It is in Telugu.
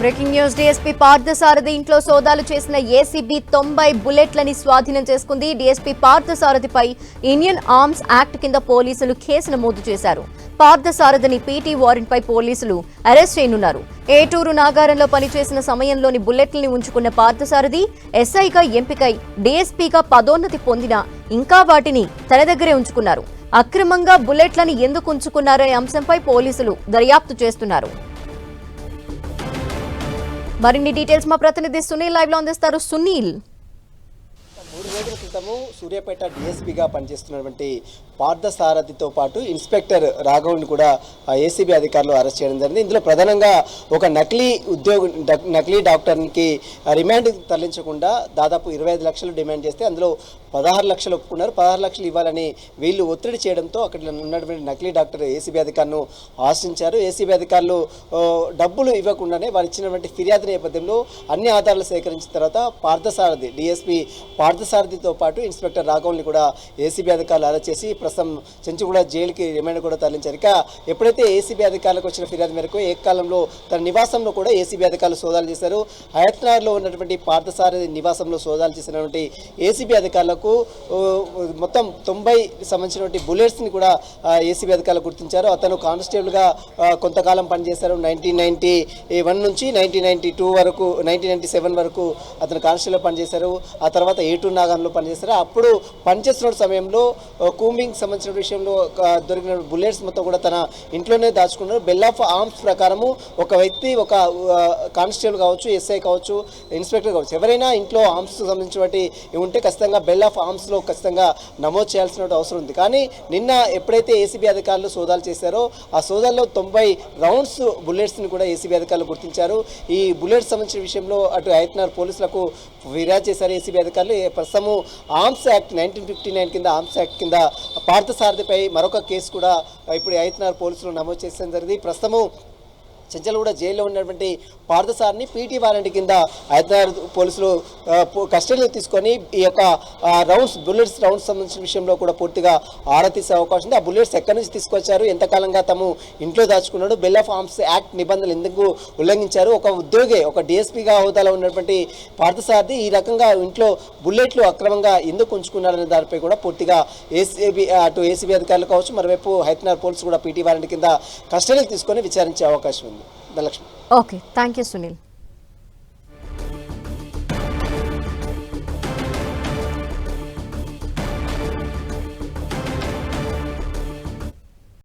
Breaking news. డీఎస్పీ పార్థసారథి ఇంట్లో సోదాలు చేసిన ఏసీబీ తొంభై బుల్లెట్లని స్వాధీనం చేసుకుంది. డీఎస్పీ పార్థసారథిపై ఇండియన్ ఆర్మ్స్ యాక్ట్ కింద పోలీసులు కేసు నమోదు చేశారు. పార్థసారథిని పీటీ వారెంట్ పై పోలీసులు అరెస్ట్ చేయనున్నారు. ఏటూరు నాగారంలో పనిచేసిన సమయంలోని బుల్లెట్లని ఉంచుకున్న పార్థసారథి ఎస్ఐగా ఎంపికై డీఎస్పీగా పదోన్నతి పొందిన ఇంకా వాటిని తన దగ్గరే ఉంచుకున్నారు. అక్రమంగా బుల్లెట్లను ఎందుకు ఉంచుకున్నారనే అంశంపై పోలీసులు దర్యాప్తు చేస్తున్నారు. మరిన్ని డీటెయిల్స్ మా ప్రతినిధి సునీల్ లైవ్లో అందిస్తారు. సునీల్. మూడు రోజుల క్రితము సూర్యాపేట డిఎస్పీగా పనిచేస్తున్నటువంటి పార్థసారథితో పాటు ఇన్స్పెక్టర్ రాఘవ్ని కూడా ఏసీబీ అధికారులు అరెస్ట్ చేయడం జరిగింది. ఇందులో ప్రధానంగా ఒక నకిలీ ఉద్యోగ నకిలీ డాక్టర్కి రిమాండ్ తరలించకుండా దాదాపు ఇరవై ఐదు లక్షలు డిమాండ్ చేస్తే అందులో పదహారు లక్షలు ఒప్పుకున్నారు. పదహారు లక్షలు ఇవ్వాలని వీళ్ళు ఒత్తిడి చేయడంతో అక్కడ ఉన్నటువంటి నకిలీ డాక్టర్ ఏసీబీ అధికారులను ఆశించారు. ఏసీబీ అధికారులు డబ్బులు ఇవ్వకుండానే వారు ఇచ్చినటువంటి ఫిర్యాదు నేపథ్యంలో అన్ని ఆధారాలు సేకరించిన తర్వాత పార్థసారథి డిఎస్పీ పార్థసారథితో పాటు ఇన్స్పెక్టర్ రాఘవల్ని కూడా ఏసీబీ అధికారులు అరెస్ట్ చేసి ప్రస్తుతం చెంచుగూడ జైలుకి రిమాండ్ కూడా తరలించారు. ఇక ఎప్పుడైతే ఏసీబీ అధికారులకు వచ్చిన ఫిర్యాదు మేరకు ఏకకాలంలో తన నివాసంలో కూడా ఏసీబీ అధికారులు సోదాలు చేశారు. హయత్నార్లో ఉన్నటువంటి పార్థసారథి నివాసంలో సోదాలు చేసినటువంటి ఏసీబీ అధికారులకు మొత్తం తొంభై సంబంధించినటువంటి బుల్లెట్స్ని కూడా ఏసీబీ అధికారులు గుర్తించారు. అతను కానిస్టేబుల్గా కొంతకాలం పనిచేశారు. నైన్టీన్ నైన్టీ వన్ నుంచి నైన్టీన్ నైన్టీ టూ వరకు నైన్టీన్ నైన్టీ సెవెన్ వరకు అతను కానిస్టేబుల్ పనిచేశారు. ఆ తర్వాత ఏటూ నాగన్లో పనిచేశారు. అప్పుడు పనిచేస్తున్న సమయంలో కూమింగ్ కూంబింగ్ సంబంధించిన విషయంలో దొరికిన బుల్లెట్స్ మొత్తం కూడా తన ఇంట్లోనే దాచుకున్నారు. బెల్ ఆఫ్ ఆర్మ్స్ ప్రకారము ఒక వ్యక్తి ఒక కానిస్టేబుల్ కావచ్చు ఎస్ఐ కావచ్చు ఇన్స్పెక్టర్ కావచ్చు ఎవరైనా ఇంట్లో ఆర్మ్స్ సంబంధించినటువంటి ఉంటే ఖచ్చితంగా బెల్ ఆఫ్ ఆర్మ్స్లో ఖచ్చితంగా నమోదు చేయాల్సిన అవసరం ఉంది. కానీ నిన్న ఎప్పుడైతే ఏసీబీ అధికారులు సోదాలు చేశారో ఆ సోదాల్లో తొంభై రౌండ్స్ బుల్లెట్స్ని కూడా ఏసీబీ అధికారులు గుర్తించారు. ఈ బుల్లెట్స్ సంబంధించిన విషయంలో అటు ఐతనార్ పోలీసులకు ఫిర్యాదు చేశారు ఏసీబీ అధికారులు. ప్రస్తుతము arms act nineteen fifty nine కింద ఆర్మ్స్ యాక్ట్ కింద పార్థసారథిపై మరొక కేసు కూడా ఇప్పుడు ఐతనార్ పోలీసులు నమోదు చేసిన జరిగింది. ప్రస్తుతము చెంచలగూడ జైల్లో ఉన్నటువంటి పార్థసారిని పీటీ వారెంట్ కింద హైదరాబాద్ పోలీసులు కస్టడీలో తీసుకొని ఈ యొక్క రౌండ్స్ బుల్లెట్స్ రౌండ్స్ సంబంధించిన విషయంలో కూడా పూర్తిగా ఆరా తీసే అవకాశం ఉంది. ఆ బుల్లెట్స్ ఎక్కడి నుంచి తీసుకొచ్చారు? ఎంతకాలంగా తాము ఇంట్లో దాచుకున్నాడు? బెల్ ఆఫ్ ఆర్మ్స్ యాక్ట్ నిబంధనలు ఎందుకు ఉల్లంఘించారు? ఒక ఉద్యోగి ఒక డిఎస్పీగా హోదాలో ఉన్నటువంటి పార్థసారథి ఈ రకంగా ఇంట్లో బుల్లెట్లు అక్రమంగా ఎందుకు ఉంచుకున్నారనే దానిపై కూడా పూర్తిగా ఏసీబీ అటు ఏసీబీ అధికారులు కావచ్చు మరోవైపు హైదరాబాద్ పోలీసు కూడా పీటీ వారెంట్ కింద కస్టడీలు తీసుకొని విచారించే అవకాశం ఉంది. Dhanalakshmi okay thank you Sunil.